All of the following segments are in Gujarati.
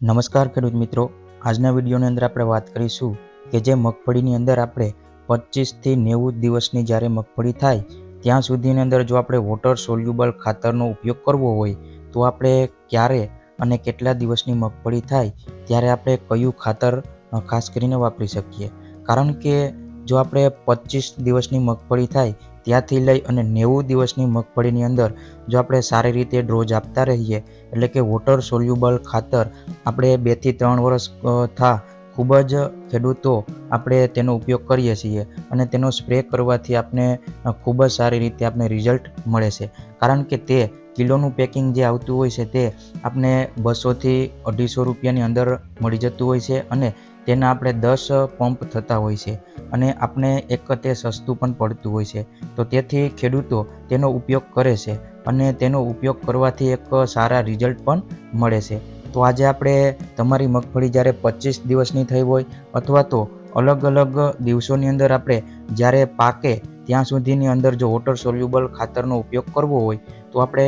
નમસ્કાર ખેડૂત મિત્રો. આજના વિડીયોની અંદર આપણે વાત કરીશું કે જે મગફળીની અંદર આપણે પચીસથી નેવું દિવસની જ્યારે મગફળી થાય, ત્યાં સુધીની અંદર જો આપણે વોટર સોલ્યુબલ ખાતરનો ઉપયોગ કરવો હોય, તો આપણે ક્યારે અને કેટલા દિવસની મગફળી થાય, ત્યારે આપણે કયું ખાતર ખાસ કરીને વાપરી શકીએ. કારણ કે જો આપણે પચીસ દિવસની મગફળી થાય ત્યાંથી લઈ અને નેવું દિવસની મગફળીની અંદર જો આપણે સારી રીતે ડ્રોઝ આપતા રહીએ, એટલે કે વોટર સોલ્યુબલ ખાતર આપણે બેથી ત્રણ વર્ષ થા ખૂબ જ ખેડૂતો આપણે તેનો ઉપયોગ કરીએ છીએ અને તેનો સ્પ્રે કરવાથી આપણે ખૂબ જ સારી રીતે આપણે રિઝલ્ટ મળે છે. કારણ કે તે કિલોનું પેકિંગ જે આવતું હોય છે તે આપણે બસોથી અઢીસો રૂપિયાની અંદર મળી જતું હોય છે અને તેના આપણે દસ પંપ થતા હોય છે. અને આપણે એક તે સસ્તું પણ પડતું હોય છે. તો તેથી ખેડૂતો તેનો ઉપયોગ કરે છે અને તેનો ઉપયોગ કરવાથી એક સારા રિઝલ્ટ પણ મળે છે. તો આજે આપણે તમારી મગફળી જ્યારે પચીસ દિવસની થઈ હોય અથવા તો અલગ અલગ દિવસોની અંદર આપણે જ્યારે પાકે ત્યાં સુધીની અંદર જો વોટર સોલ્યુબલ ખાતરનો ઉપયોગ કરવો હોય તો આપણે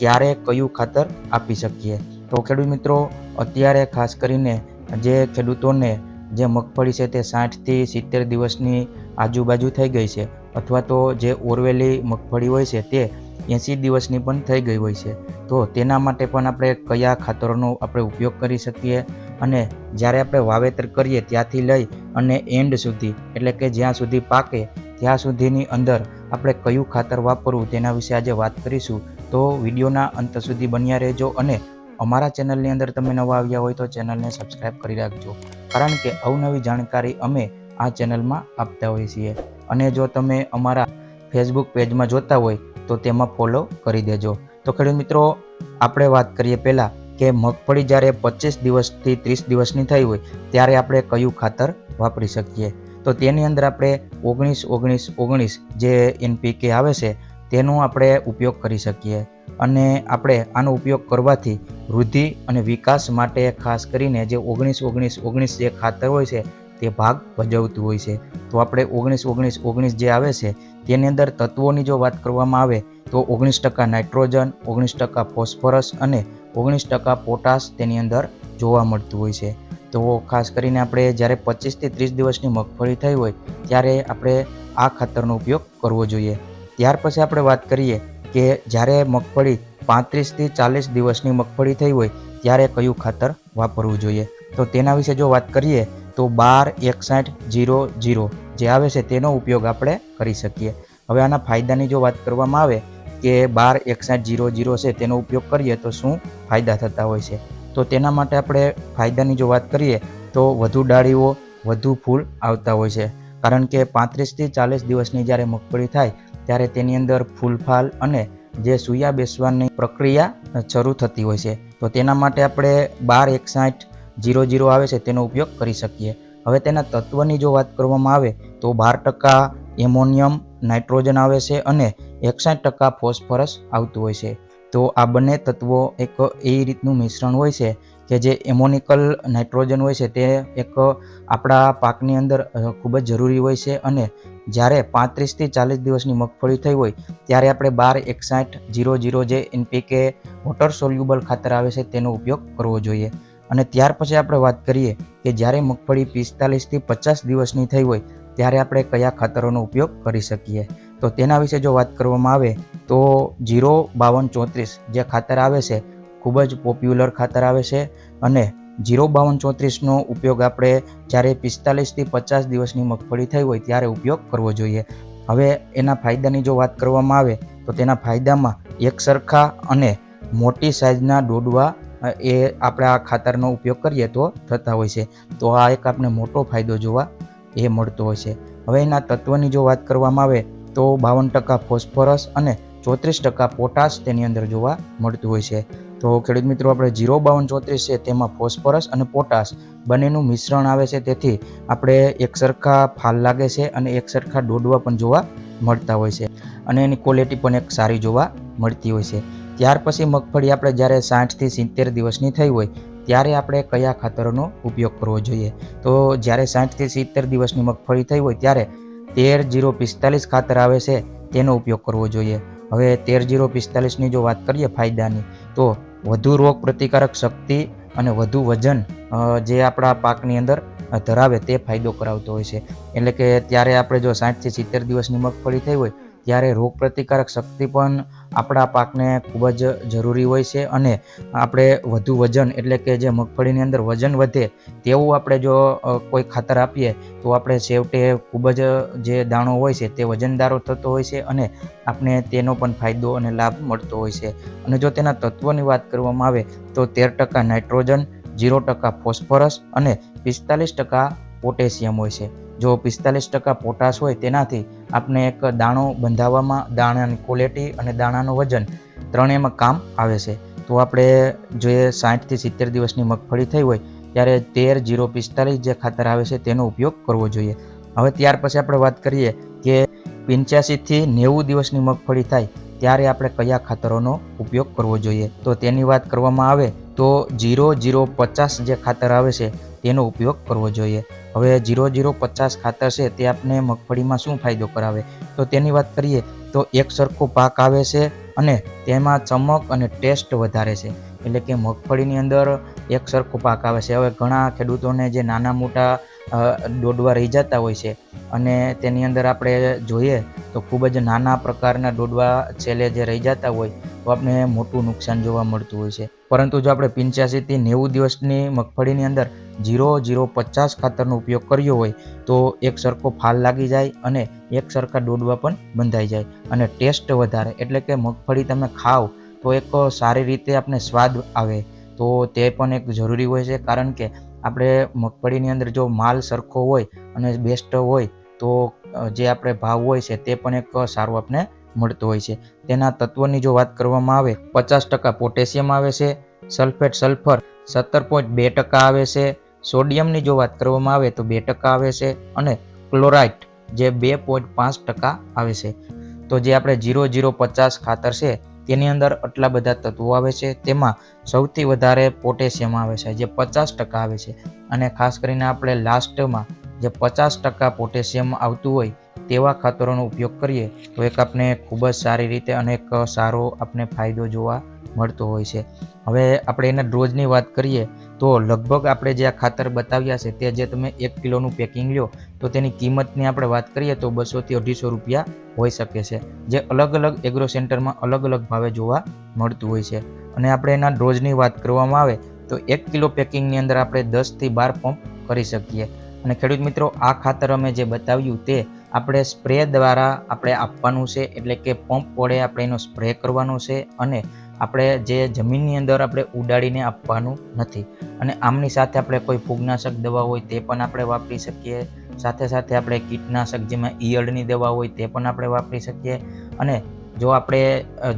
ક્યારે કયું ખાતર આપી શકીએ? તો ખેડૂત મિત્રો, અત્યારે ખાસ કરીને જે ખેડૂતોને જે મગફળી છે તે સાઠથી સિત્તેર દિવસની આજુબાજુ થઈ ગઈ છે અથવા તો જે ઓરવેલી મગફળી હોય છે તે એંસી દિવસની પણ થઈ ગઈ હોય છે. તો તેના માટે પણ આપણે કયા ખાતરોનો આપણે ઉપયોગ કરી શકીએ અને જ્યારે આપણે વાવેતર કરીએ ત્યાંથી લઈ અને એન્ડ સુધી, એટલે કે જ્યાં સુધી પાકે ત્યાં સુધીની અંદર આપણે કયું ખાતર વાપરવું તેના વિશે આજે વાત કરીશું. તો વિડીયોના અંત સુધી બન્યા રહેજો અને અમારા ચેનલની અંદર તમે નવા આવ્યા હોય તો ચેનલને સબસ્ક્રાઈબ કરી રાખજો. કારણ કે અવનવી જાણકારી અમે આ ચેનલમાં આપતા હોઈએ છીએ. અને જો તમે અમારા ફેસબુક પેજમાં જોતા હોય, તો તેમાં ફોલો કરી દેજો. તો ખેડૂત મિત્રો, આપણે વાત કરીએ પહેલાં કે મગફળી જ્યારે પચીસ દિવસથી ત્રીસ દિવસની થઈ હોય, ત્યારે આપણે કયું ખાતર વાપરી શકીએ? તો તેની અંદર આપણે ઓગણીસ ઓગણીસ ઓગણીસ જે એનપીકે આવે છે, તેનો આપણે ઉપયોગ કરી શકીએ. અને આપણે આનો ઉપયોગ કરવાથી વૃદ્ધિ અને વિકાસ માટે ખાસ કરીને જે ઓગણીસ ઓગણીસ ઓગણીસ જે ખાતર હોય છે, તે ભાગ ભજવતું હોય છે. તો આપણે ઓગણીસ ઓગણીસ ઓગણીસ જે આવે છે, તેની અંદર તત્વોની જો વાત કરવામાં આવે, તો ઓગણીસ ટકા નાઇટ્રોજન, ઓગણીસ ટકા ફોસ્ફરસ અને ઓગણીસ ટકા પોટાશ તેની અંદર જોવા મળતું હોય છે. તો ખાસ કરીને આપણે જ્યારે પચીસથી ત્રીસ દિવસની મગફળી થઈ હોય, ત્યારે આપણે આ ખાતરનો ઉપયોગ કરવો જોઈએ. ત્યાર પછી આપણે વાત કરીએ કે જ્યારે મગફળી પાંત્રીસથી ચાલીસ દિવસની મગફળી થઈ હોય, ત્યારે કયું ખાતર વાપરવું જોઈએ? તો તેના વિશે જો વાત કરીએ, તો બાર એકસાઠ જીરો જીરો જે આવે છે, તેનો ઉપયોગ આપણે કરી શકીએ. હવે આના ફાયદાની જો વાત કરવામાં આવે કે બાર એકસાઠ જીરો જીરો છે, તેનો ઉપયોગ કરીએ, તો શું ફાયદા થતા હોય છે? તો તેના માટે આપણે ફાયદાની જો વાત કરીએ, તો વધુ ડાળીઓ, વધુ ફૂલ આવતા હોય છે. કારણ કે પાંત્રીસથી ચાલીસ દિવસની જ્યારે મગફળી થાય ત્યારે તેની અંદર ફૂલફાલ અને જે સૂયા બેસવાની પ્રક્રિયા શરૂ થતી હોય છે. તો તેના માટે આપણે બાર એકસાઠ જીરો જીરો આવે છે તેનો ઉપયોગ કરી શકીએ. હવે તેના તત્વની જો વાત કરવામાં આવે, તો બાર ટકા એમોનિયમ, નાઇટ્રોજન આવે છે અને એકસાઠ ટકા ફોસ્ફરસ આવતું હોય છે. તો આ બંને તત્વો એક એ રીતનું મિશ્રણ હોય છે કે જે એમોનિકલ નાઇટ્રોજન હોય છે તે એક આપણા પાકની અંદર ખૂબ જ જરૂરી હોય છે અને જ્યારે પાંત્રીસથી ચાલીસ દિવસની મગફળી થઈ હોય, ત્યારે આપણે બાર એકસાઠ જીરો જીરો જે એનપીકે વોટર સોલ્યુબલ ખાતર આવે છે, તેનો ઉપયોગ કરવો જોઈએ. અને ત્યાર પછી આપણે વાત કરીએ કે જ્યારે મગફળી પિસ્તાલીસથી પચાસ દિવસની થઈ હોય, ત્યારે આપણે કયા ખાતરોનો ઉપયોગ કરી શકીએ? તો તેના વિશે જો વાત કરવામાં આવે, તો જીરો બાવન ચોત્રીસ જે ખાતર આવે છે, ખૂબ જ પોપ્યુલર ખાતર આવે છે અને જીરો બાવન ચોત્રીસનો ઉપયોગ આપણે જ્યારે પિસ્તાલીસથી પચાસ દિવસની મગફળી થઈ હોય ત્યારે ઉપયોગ કરવો જોઈએ. હવે એના ફાયદાની જો વાત કરવામાં આવે, તો તેના ફાયદામાં એક સરખા અને મોટી સાઇઝના ડોડવા એ આપણે આ ખાતરનો ઉપયોગ કરીએ તો થતા હોય છે. તો આ એક આપણે મોટો ફાયદો જોવા એ મળતો હોય છે. હવે એના તત્વની જો વાત કરવામાં આવે, તો બાવન ટકા ફોસ્ફરસ અને ચોત્રીસ ટકા પોટાશ તેની અંદર જોવા મળતું હોય છે. તો ખેડૂત મિત્રો, આપણે જીરો બાવન ચોત્રીસ છે, તેમાં ફોસ્ફરસ અને પોટાશ બંનેનું મિશ્રણ આવે છે. તેથી આપણે એક સરખા ફાલ લાગે છે અને એક સરખા ડોડવા પણ જોવા મળતા હોય છે અને એની ક્વોલિટી પણ એક સારી જોવા મળતી હોય છે. ત્યાર પછી મગફળી આપણે જ્યારે સાઠથી સિત્તેર દિવસની થઈ હોય, ત્યારે આપણે કયા ખાતરોનો ઉપયોગ કરવો જોઈએ? તો જ્યારે સાઠથી સિત્તેર દિવસની મગફળી થઈ હોય, ત્યારે તેર જીરો પિસ્તાલીસ ખાતર આવે છે, તેનો ઉપયોગ કરવો જોઈએ. હવે તેર જીરો પિસ્તાલીસની જો વાત કરીએ ફાયદાની, તો વધુ રોગ પ્રતિકારક શક્તિ અને વધુ વજન જે આપણા પાકની અંદર ધરાવે તે ફાયદો કરાવતો હોય છે. એટલે કે ત્યારે આપણે જો સાઠથી સિત્તેર દિવસની મગફળી થઈ હોય, ત્યારે રોગ પ્રતિકારક શક્તિ પણ આપણા પાકને ખૂબ જ જરૂરી હોય છે અને આપણે વધુ વજન એટલે કે જે મગફળીની અંદર વજન વધે તેવું આપણે જો કોઈ ખાતર આપીએ તો આપણે છેવટે ખૂબ જ, જે દાણો હોય છે તે વજનદારો થતો હોય છે અને આપણે તેનો પણ ફાયદો અને લાભ મળતો હોય છે. અને જો તેના તત્વોની વાત કરવામાં આવે તો તેર ટકા નાઇટ્રોજન, જીરો ટકા ફોસ્ફરસ અને પિસ્તાલીસ ટકા પોટેશિયમ હોય છે. જો પિસ્તાલીસ ટકા પોટાશ હોય તેનાથી આપણે એક દાણો બંધાવવામાં, દાણાની ક્વોલિટી અને દાણાનું વજન ત્રણેયમાં કામ આવે છે. તો આપણે જે સાઠથી સિત્તેર દિવસની મગફળી થઈ હોય, ત્યારે તેર જીરો પિસ્તાલીસ જે ખાતર આવે છે તેનો ઉપયોગ કરવો જોઈએ. હવે ત્યાર પછી આપણે વાત કરીએ કે પંચ્યાસીથી નેવું દિવસની મગફળી થાય, ત્યારે આપણે કયા ખાતરોનો ઉપયોગ કરવો જોઈએ? તો તેની વાત કરવામાં આવે તો જીરો જીરો પચાસ જે ખાતર આવે છે તેનો ઉપયોગ કરવો જોઈએ. હવે જીરો જીરો પચાસ ખાતર છે તે આપણે મગફળીમાં શું ફાયદો કરાવે? તો તેની વાત કરીએ તો એક સરખો પાક આવે છે અને તેમાં ચમક અને ટેસ્ટ વધારે છે. એટલે કે મગફળીની અંદર એક સરખો પાક આવે છે. હવે ઘણા ખેડૂતોને જે નાના મોટા ડોડવા રહી જતા હોય છે અને તેની અંદર આપણે જોઈએ તો ખૂબ જ નાના પ્રકારના ડોડવા છેલ્લે જે રહી જતા હોય તો આપણે મોટું નુકસાન જોવા મળતું હોય છે. પરંતુ જો આપણે પંચ્યાસીથી નેવું દિવસની મગફળીની અંદર જીરો જીરો, પચાસ ખાતરનો ઉપયોગ કર્યો હોય, તો એક સરખો ફાલ લાગી જાય અને એક સરખા ડોડવા પણ બંધાઈ જાય. અને ટેસ્ટ વધારે, એટલે કે મગફળી તમે ખાઓ, તો એક સારી રીતે આપણે સ્વાદ આવે. તો તે પણ એક જરૂરી હોય છે, કારણ કે આપણે મગફળીની અંદર જો માલ સરખો હોય અને બેસ્ટ હોય, તો જે આપણે ભાવ હોય છે, તે પણ એક સારો આપણે મળતો હોય છે. તેના તત્વોની જો વાત કરવામાં આવે, પચાસ ટકા પોટેશિયમ આવે છે, સલ્ફેટ, સલ્ફર સત્તર પોઈન્ટ બે ટકા આવે છે, સોડિયમની જો વાત કરવામાં આવે તો બે ટકા આવે છે અને ક્લોરાઇટ જે બે પોઈન્ટ પાંચ ટકા આવે છે. તો જે આપણે જીરો જીરો પચાસ ખાતર છે, તેની અંદર આટલા બધા તત્વો આવે છે. તેમાં સૌથી વધારે પોટેશિયમ આવે છે, જે પચાસ ટકા આવે છે. અને ખાસ કરીને આપણે લાસ્ટમાં જે પચાસ ટકા પોટેશિયમ આવતું હોય તેવા ખાતરોનો ઉપયોગ કરીએ તો એક આપણે ખૂબ જ સારી રીતે અને એક સારો આપણે ફાયદો જોવા મળતો હોય છે. હવે આપણે એના ડોઝની વાત કરીએ તો લગભગ આપણે જે આ ખાતર બતાવ્યા છે તે જે તમે એક કિલોનું પેકિંગ લ્યો તો તેની કિંમતની આપણે વાત કરીએ તો બસોથી અઢીસો રૂપિયા હોઈ શકે છે, જે અલગ અલગ એગ્રો સેન્ટરમાં અલગ અલગ ભાવે જોવા મળતું હોય છે. અને આપણે એના ડોઝની વાત કરવામાં આવે તો એક કિલો પેકિંગની અંદર આપણે દસથી બાર પંપ કરી શકીએ. અને ખેડૂત મિત્રો, આ ખાતર અમે જે બતાવ્યું તે આપણે સ્પ્રે દ્વારા આપણે આપવાનું છે, એટલે કે પંપ વડે આપણે એનો સ્પ્રે કરવાનો છે અને આપણે જે જમીનની અંદર આપણે ઉડાડીને આપવાનું નથી. અને આમની સાથે આપણે કોઈ ફૂગનાશક દવા હોય તે પણ આપણે વાપરી શકીએ. સાથે સાથે આપણે કીટનાશક જેમાં ઈયળની દવા હોય તે પણ આપણે વાપરી શકીએ. અને જો આપણે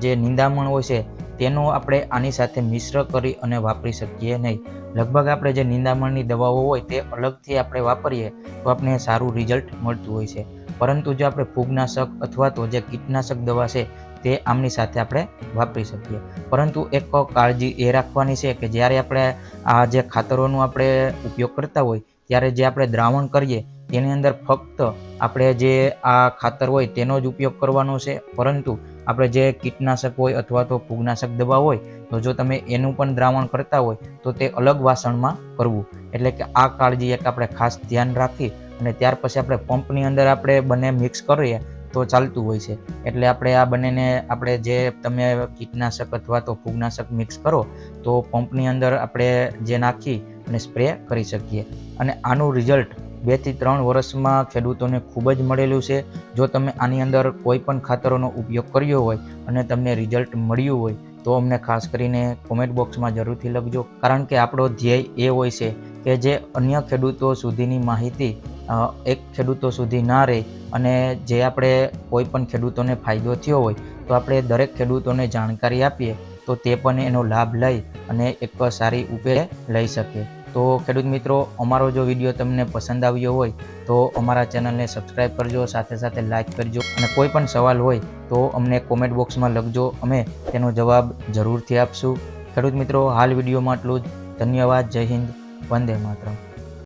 જે નિંદામણ હોય છે, તેનો આપણે આની સાથે મિશ્ર કરી અને વાપરી શકીએ નહીં. લગભગ આપણે જે નિંદામણની દવાઓ હોય તે અલગથી આપણે વાપરીએ, તો આપણે સારું રિઝલ્ટ મળતું હોય છે. પરંતુ જો આપણે ફૂગનાશક અથવા તો જે કીટનાશક દવા છે, તે આમની સાથે આપણે વાપરી શકીએ. પરંતુ એક કાળજી એ રાખવાની છે કે જ્યારે આપણે આ જે ખાતરોનો આપણે ઉપયોગ કરતા હોય, ત્યારે જે આપણે દ્રાવણ કરીએ તેની અંદર ફક્ત આપણે જે આ ખાતર હોય તેનો જ ઉપયોગ કરવાનો છે. પરંતુ આપણે જે કીટનાશક હોય અથવા તો ફૂગનાશક દવા હોય, તો જો તમે એનું પણ દ્રાવણ કરતા હોય, તો તે અલગ વાસણમાં કરવું. એટલે કે આ કાળજી એક આપણે ખાસ ધ્યાન રાખી અને ત્યાર પછી આપણે પંપની અંદર આપણે બંને મિક્સ કરીએ, તો ચાલતું હોય છે. એટલે આપણે આ બંનેને આપણે જે તમે કીટનાશક અથવા તો ફૂગનાશક મિક્સ કરો, તો પંપની અંદર આપણે જે નાખી અને સ્પ્રે કરી શકીએ. અને આનું રિઝલ્ટ બેથી ત્રણ વર્ષમાં ખેડૂતોને ખૂબ જ મળેલું છે. જો તમે આની અંદર કોઈ પણ ખાતરોનો ઉપયોગ કર્યો હોય અને તમને રિઝલ્ટ મળ્યું હોય, તો અમને ખાસ કરીને કોમેન્ટ બોક્સમાં જરૂરથી લખજો. કારણ કે આપણો ધ્યેય એ હોય છે કે જે અન્ય ખેડૂતો સુધીની માહિતી એક ખેડૂતો સુધી ના રહે અને જે આપણે કોઈ પણ ખેડૂતોને ફાયદો થયો હોય, તો આપણે દરેક ખેડૂતોને જાણકારી આપીએ, તો તે પણ એનો લાભ લઈ અને એક સારી ઉપે લઈ શકે તો ખેડૂત મિત્રો, અમારો જો વીડિયો તમને પસંદ આવ્યો હોય, તો અમારા ચેનલને સબસ્ક્રાઈબ કરજો, સાથે સાથે લાઇક કરજો. અને કોઈ પણ સવાલ હોય, તો અમને કોમેન્ટ બોક્સમાં લખજો. અમે તેનો જવાબ જરૂરથી આપશું. ખેડૂત મિત્રો, હાલ વિડીયોમાં આટલું જ. ધન્યવાદ. જય હિન્દ. વંદે માતરમ.